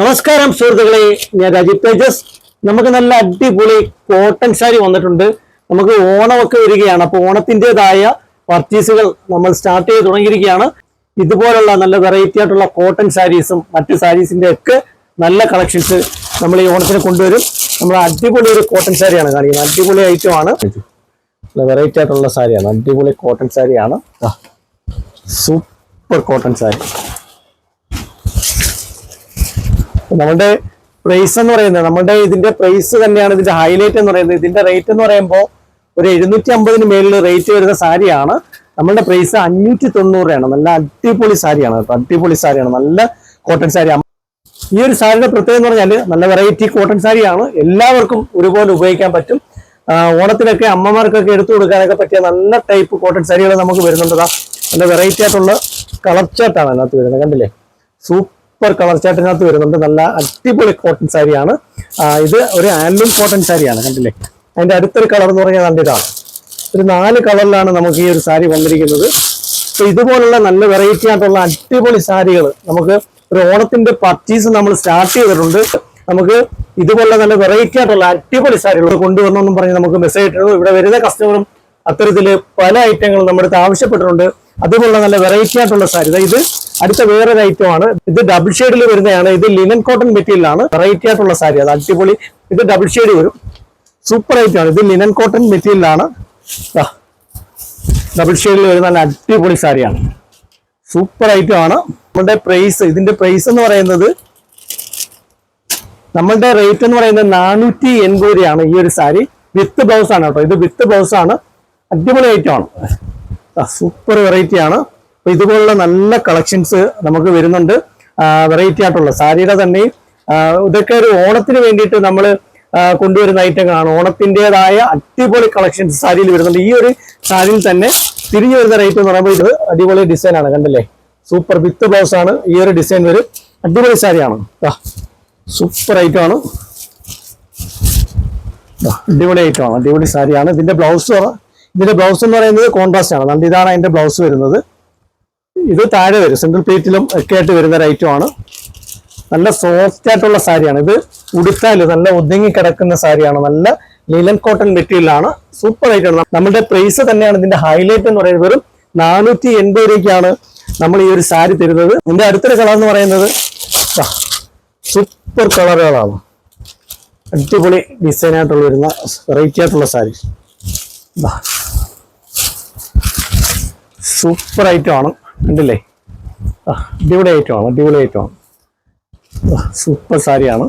നമസ്കാരം സുഹൃത്തുക്കളെ. ഞാൻ രാജീവ് തേജസ്. നമുക്ക് നല്ല അടിപൊളി കോട്ടൺ സാരി വന്നിട്ടുണ്ട്. നമുക്ക് ഓണമൊക്കെ വരികയാണ്. അപ്പോൾ ഓണത്തിന്റെതായ പർച്ചേസുകൾ നമ്മൾ സ്റ്റാർട്ട് ചെയ്ത് തുടങ്ങിയിരിക്കുകയാണ്. ഇതുപോലുള്ള നല്ല വെറൈറ്റി ആയിട്ടുള്ള കോട്ടൺ സാരീസും മറ്റ് സാരീസിന്റെ ഒക്കെ നല്ല കളക്ഷൻസ് നമ്മൾ ഈ ഓണത്തിന് കൊണ്ടുവരും. നമ്മൾ അടിപൊളി ഒരു കോട്ടൺ സാരിയാണ് കാണിക്കുന്നത്. അടിപൊളി ഐറ്റം ആണ്. നല്ല വെറൈറ്റി ആയിട്ടുള്ള സാരിയാണ് അടിപൊളി കോട്ടൺ സാരിയാണ് സൂപ്പർ കോട്ടൺ സാരി നമ്മുടെ പ്രൈസ് എന്ന് പറയുന്നത് നമ്മുടെ ഇതിന്റെ പ്രൈസ് തന്നെയാണ് ഇതിന്റെ ഹൈലൈറ്റ് എന്ന് പറയുന്നത്. ഇതിന്റെ റേറ്റ് എന്ന് പറയുമ്പോൾ ഒരു എഴുന്നൂറ്റി അമ്പതിന് മേളിൽ റേറ്റ് വരുന്ന സാരിയാണ്. നമ്മളുടെ പ്രൈസ് അഞ്ഞൂറ്റി തൊണ്ണൂറാണ് നല്ല അടിപൊളി സാരിയാണ് അടിപൊളി സാരിയാണ്. നല്ല കോട്ടൺ സാരി. ഈ ഒരു സാരിയുടെ പ്രത്യേകത എന്ന് പറഞ്ഞാൽ നല്ല വെറൈറ്റി കോട്ടൺ സാരിയാണ്. എല്ലാവർക്കും ഒരുപോലെ ഉപയോഗിക്കാൻ പറ്റും. ഓണത്തിനൊക്കെ അമ്മമാർക്കൊക്കെ എടുത്തു കൊടുക്കാനൊക്കെ പറ്റിയ നല്ല ടൈപ്പ് കോട്ടൺ സാരികൾ നമുക്ക് വരുന്നുണ്ട് ദാ. നല്ല വെറൈറ്റി ആയിട്ടുള്ള കളർ ചേട്ടാണ് അതിനകത്ത് വരുന്നത്. കണ്ടില്ലേ? സൂപ്പർ കളർ ചാട്ടിനകത്ത് വരുന്നുണ്ട്. നല്ല അടിപൊളി കോട്ടൺ സാരിയാണ് ഇത് ഒരു ആൻഡും കോട്ടൺ സാരിയാണ് കണ്ടില്ലേ? അതിന്റെ അടുത്തൊരു കളർ എന്ന് പറഞ്ഞാൽ നല്ല ഇതാണ് ഒരു നാല് കളറിലാണ് നമുക്ക് ഈ ഒരു സാരി വന്നിരിക്കുന്നത്. അപ്പൊ ഇതുപോലുള്ള നല്ല വെറൈറ്റി ആയിട്ടുള്ള അടിപൊളി സാരികൾ നമുക്ക് ഒരു ഓണത്തിന്റെ പർച്ചേസ് നമ്മൾ സ്റ്റാർട്ട് ചെയ്തിട്ടുണ്ട്. നമുക്ക് ഇതുപോലെ നല്ല വെറൈറ്റി ആയിട്ടുള്ള അടിപൊളി സാരികൾ കൊണ്ടുവന്നെന്നും പറഞ്ഞ് നമുക്ക് മെസ്സേജ് ഇട്ടിരുന്നു. ഇവിടെ വരുന്ന കസ്റ്റമറും അത്തരത്തിൽ പല ഐറ്റങ്ങളും നമ്മുടെ അടുത്ത് ആവശ്യപ്പെട്ടിട്ടുണ്ട്. അതുപോലുള്ള നല്ല വെറൈറ്റി ആയിട്ടുള്ള സാരി ഇത് അടുത്ത വേറൊരു ഐറ്റം ആണ്. ഇത് ഡബിൾ ഷെയ്ഡിൽ വരുന്നതാണ്. ഇത് ലിനൻ കോട്ടൺ മെറ്റീരിയലാണ് വെറൈറ്റി ആയിട്ടുള്ള സാരി അത് അടിപൊളി. ഇത് ഡബിൾ ഷെയ്ഡ് വരും. സൂപ്പർ ഐറ്റം ആണ്. ഇത് ലിനൻ കോട്ടൺ മെറ്റീരിയലാണ് ഡബിൾ ഷെയ്ഡിൽ വരുന്ന നല്ല അടിപൊളി സാരിയാണ് സൂപ്പർ ഐറ്റം ആണ്. നമ്മുടെ പ്രൈസ് ഇതിന്റെ പ്രൈസ് എന്ന് പറയുന്നത് നമ്മളുടെ റേറ്റ് എന്ന് പറയുന്നത് നാനൂറ്റി എൺപത് രൂപയാണ് ഈ ഒരു സാരി വിത്ത് ബ്ലൗസ് ആണ് കേട്ടോ. ഇത് വിത്ത് ബ്ലൗസ് ആണ്. അടിപൊളി ഐറ്റം ആണ്. സൂപ്പർ വെറൈറ്റി ആണ്. അപ്പൊ ഇതുപോലുള്ള നല്ല കളക്ഷൻസ് നമുക്ക് വരുന്നുണ്ട്. വെറൈറ്റി ആയിട്ടുള്ള സാരിയുടെ തന്നെ ഇതൊക്കെ ഒരു ഓണത്തിന് വേണ്ടിയിട്ട് നമ്മൾ കൊണ്ടുവരുന്ന ഐറ്റങ്ങളാണ്. ഓണത്തിന്റെതായ അടിപൊളി കളക്ഷൻസ് സാരിയിൽ വരുന്നുണ്ട്. ഈ ഒരു സാരിയിൽ തന്നെ തിരിഞ്ഞു വരുന്ന റേറ്റ് എന്ന് പറയുമ്പോൾ ഇത് അടിപൊളി ഡിസൈനാണ് കണ്ടില്ലേ? സൂപ്പർ വിത്ത് ബ്ലൗസ് ആണ്. ഈ ഒരു ഡിസൈൻ വരും. അടിപൊളി സാരിയാണ്. സൂപ്പർ ഐറ്റം ആണ്. ദാ, അടിപൊളി ഐറ്റം ആണ്. അടിപൊളി സാരിയാണ്. ഇതിന്റെ ബ്ലൗസ് ഇതിന്റെ ബ്ലൗസ് എന്ന് പറയുന്നത് കോൺട്രാസ്റ്റ് ആണ്. നല്ല ഇതാണ് അതിന്റെ ബ്ലൗസ് വരുന്നത്. ഇത് താഴെ വരും. സിംഗിൾ പ്ലേറ്റിലും ഒക്കെ ആയിട്ട് വരുന്ന ഒരു ആണ്. നല്ല സോഫ്റ്റ് ആയിട്ടുള്ള സാരിയാണ്. ഇത് ഉടുത്താൽ നല്ല ഒതുങ്ങി കിടക്കുന്ന സാരിയാണ്. നല്ല ലീലൻ കോട്ടൺ മെറ്റീരിയൽ ആണ്. സൂപ്പർ ആയിട്ടാണ് നമ്മുടെ പ്രൈസ് തന്നെയാണ് ഇതിന്റെ ഹൈലൈറ്റ് എന്ന് പറയുന്നത്. വെറും നാനൂറ്റി എൺപത് രൂപയ്ക്കാണ് നമ്മൾ ഈ ഒരു സാരി തരുന്നത്. ഇതിന്റെ അടുത്തൊരു കളർ എന്ന് പറയുന്നത് സൂപ്പർ കളറുകളാണ് അടിപൊളി ഡിസൈൻ ആയിട്ടുള്ള വരുന്ന വെറൈറ്റി ആയിട്ടുള്ള സാരി. സൂപ്പർ ഐറ്റം ആണ്. കണ്ടില്ലേ? അടിപൊളി ഐറ്റം ആണ് അടിപൊളി ഐറ്റം ആണ്. സൂപ്പർ സാരിയാണ്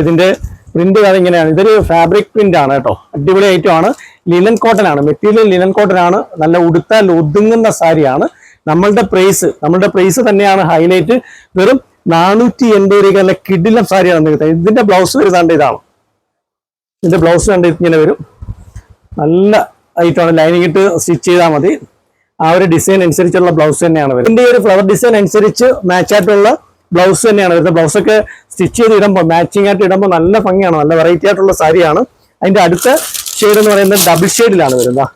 ഇതിന്റെ പ്രിന്റ് കാര്യം ഇങ്ങനെയാണ്. ഇതൊരു ഫാബ്രിക് പ്രിന്റ് ആണ് കേട്ടോ. അടിപൊളി ഐറ്റം ആണ്. ലിനൻ കോട്ടൺ ആണ്. മെറ്റീരിയൽ ലിനൻ കോട്ടൺ ആണ്. നല്ല ഉടുത്താൽ ഒതുങ്ങുന്ന സാരിയാണ് നമ്മളുടെ പ്രൈസ് നമ്മളുടെ പ്രൈസ് തന്നെയാണ് ഹൈലൈറ്റ് വെറും നാനൂറ്റി എൺപത് രൂപ നല്ല കിഡിലം സാരിയാണ് ഇതിന്റെ ബ്ലൗസ് വരുന്നുണ്ട് ഇതാണ്. ഇതിന്റെ ബ്ലൗസ് കണ്ട് ഇങ്ങനെ വരും. നല്ല ഐറ്റമാണ് ലൈനിങ് ഇട്ട് സ്റ്റിച്ച് ചെയ്താൽ മതി. ആ ഒരു ഡിസൈൻ അനുസരിച്ചുള്ള ബ്ലൗസ് തന്നെയാണ് വരുന്നത്. ഇതിന്റെ ഒരു ഫ്ലവർ ഡിസൈൻ അനുസരിച്ച് മാച്ച് ആയിട്ടുള്ള ബ്ലൗസ് തന്നെയാണ് വരുന്നത്. ബ്ലൗസ് ഒക്കെ സ്റ്റിച്ച് ചെയ്ത് ഇടുമ്പോൾ മാച്ചിങ് ആയിട്ട് ഇടുമ്പോൾ നല്ല ഭംഗിയാണ്. നല്ല വെറൈറ്റി ആയിട്ടുള്ള സാരിയാണ് അതിന്റെ അടുത്ത ഷെയ്ഡ് എന്ന് പറയുന്നത് ഡബിൾ ഷെയ്ഡിലാണ് വരുന്നത്.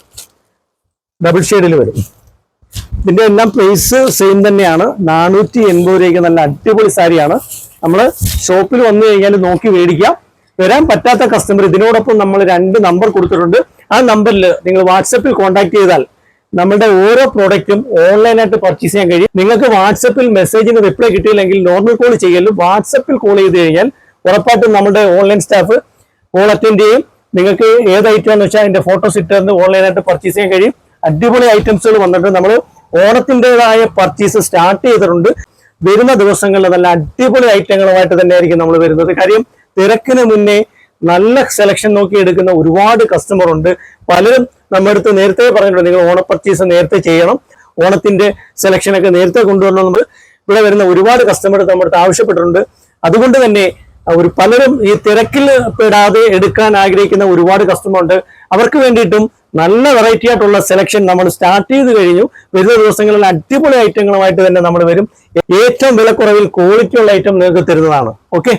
ഡബിൾ ഷെയ്ഡിൽ വരും. ഇതിന്റെ എല്ലാം പ്രൈസ് സെയിം തന്നെയാണ്. നാനൂറ്റി എൺപത് രൂപയ്ക്ക് നല്ല അടിപൊളി സാരിയാണ് നമ്മൾ ഷോപ്പിൽ വന്നു കഴിഞ്ഞാൽ നോക്കി മേടിക്കാം. വരാൻ പറ്റാത്ത കസ്റ്റമർ ഇതിനോടൊപ്പം നമ്മൾ രണ്ട് നമ്പർ കൊടുത്തിട്ടുണ്ട്. ആ നമ്പറിൽ നിങ്ങൾ വാട്സപ്പിൽ കോൺടാക്ട് ചെയ്താൽ നമ്മുടെ ഓരോ പ്രോഡക്റ്റും ഓൺലൈനായിട്ട് പർച്ചേസ് ചെയ്യാൻ കഴിയും. നിങ്ങൾക്ക് വാട്സപ്പിൽ മെസ്സേജിന് റിപ്ലൈ കിട്ടിയില്ലെങ്കിൽ നോർമൽ കോൾ ചെയ്യലും വാട്സപ്പിൽ കോൾ ചെയ്ത് കഴിഞ്ഞാൽ ഉറപ്പായിട്ടും നമ്മുടെ ഓൺലൈൻ സ്റ്റാഫ് കോൾ അറ്റൻഡ് ചെയ്യും. നിങ്ങൾക്ക് ഏത് ഐറ്റം എന്ന് വെച്ചാൽ അതിന്റെ ഫോട്ടോസ് ഇട്ടിരുന്ന് ഓൺലൈനായിട്ട് പർച്ചേസ് ചെയ്യാൻ കഴിയും. അടിപൊളി ഐറ്റംസുകൾ വന്നിട്ട് നമ്മൾ ഓണത്തിന്റെതായ പർച്ചേസ് സ്റ്റാർട്ട് ചെയ്തിട്ടുണ്ട്. വരുന്ന ദിവസങ്ങളിൽ നല്ല അടിപൊളി ഐറ്റങ്ങളുമായിട്ട് തന്നെയായിരിക്കും നമ്മൾ വരുന്നത്. കാര്യം തിരക്കിന് മുന്നേ നല്ല സെലക്ഷൻ നോക്കി എടുക്കുന്ന ഒരുപാട് കസ്റ്റമർ ഉണ്ട്. പലരും നമ്മുടെ അടുത്ത് നേരത്തെ പറഞ്ഞിട്ടുണ്ട് നിങ്ങൾ ഓണ പർച്ചേസ് നേരത്തെ ചെയ്യണം. ഓണത്തിന്റെ സെലക്ഷൻ ഒക്കെ നേരത്തെ കൊണ്ടുവരണം. നമ്മൾ ഇവിടെ വരുന്ന ഒരുപാട് കസ്റ്റമർ നമ്മുടെ അടുത്ത് ആവശ്യപ്പെട്ടിട്ടുണ്ട്. അതുകൊണ്ട് തന്നെ ഒരു പലരും ഈ തിരക്കിൽ പെടാതെ എടുക്കാൻ ആഗ്രഹിക്കുന്ന ഒരുപാട് കസ്റ്റമർ ഉണ്ട്. അവർക്ക് വേണ്ടിയിട്ടും നല്ല വെറൈറ്റി ആയിട്ടുള്ള സെലക്ഷൻ നമ്മൾ സ്റ്റാർട്ട് ചെയ്ത് കഴിഞ്ഞു. വരുന്ന ദിവസങ്ങളിൽ അടിപൊളി ഐറ്റങ്ങളുമായിട്ട് തന്നെ നമ്മൾ വരും. ഏറ്റവും വിലക്കുറവിൽ ക്വാളിറ്റി ഉള്ള ഐറ്റം നിങ്ങൾക്ക് തരുന്നതാണ്. ഓക്കെ